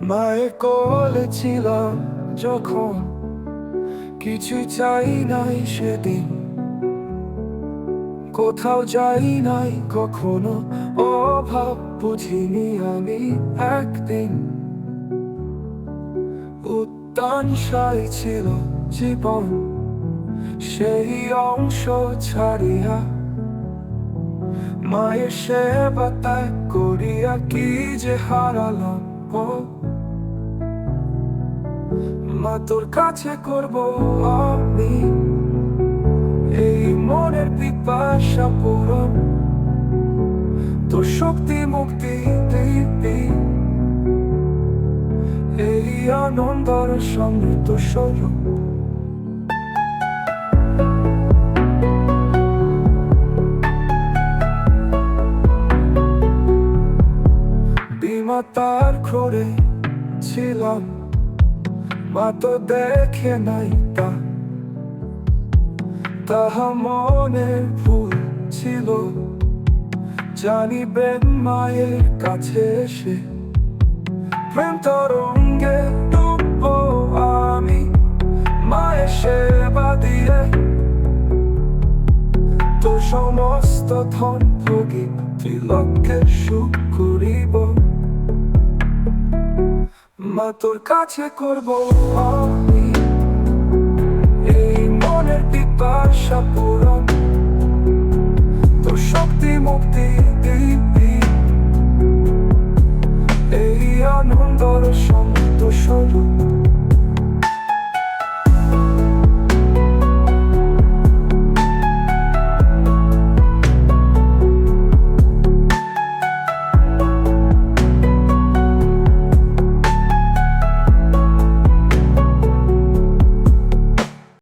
মায়ের কোলে ছিলাম যখন কিছু চাই নাই সেদিন। কোথাও যাই নাই, কখনো অভাব বুঝিনি আমি একদিন। উত্তানসাই ছিল জীবন, সেই অংশ ছাড়িয়া। মায়ের সেবা ত্যাগ করিয়া কি যে হারালাম মা, তোর কাছে করব আমি এই মনের পিপাসা পূরণ। তোর শক্তি মুক্তি দিবি। এই আনন্দর সমৃদ্ধ স্বরূপ। তার ঘরে ছিলাম। মা তো দেখে নাই তা। তাহা মনের ভুল ছিল। জানিবেন মায়ের কাছে এসে প্রেম তরঙ্গে ডুববো আমি। মায়ের সেবা দিয়ে তো সমস্ত ধন ভোগী ত্রিলক্ষের সুখ করিব। ক্ষমা তোর কাছে করব আমি এই মনের পিপাসা পূরণ তোর শক্তি মুক্তি দিবি এই আনন্দর সন্তোষ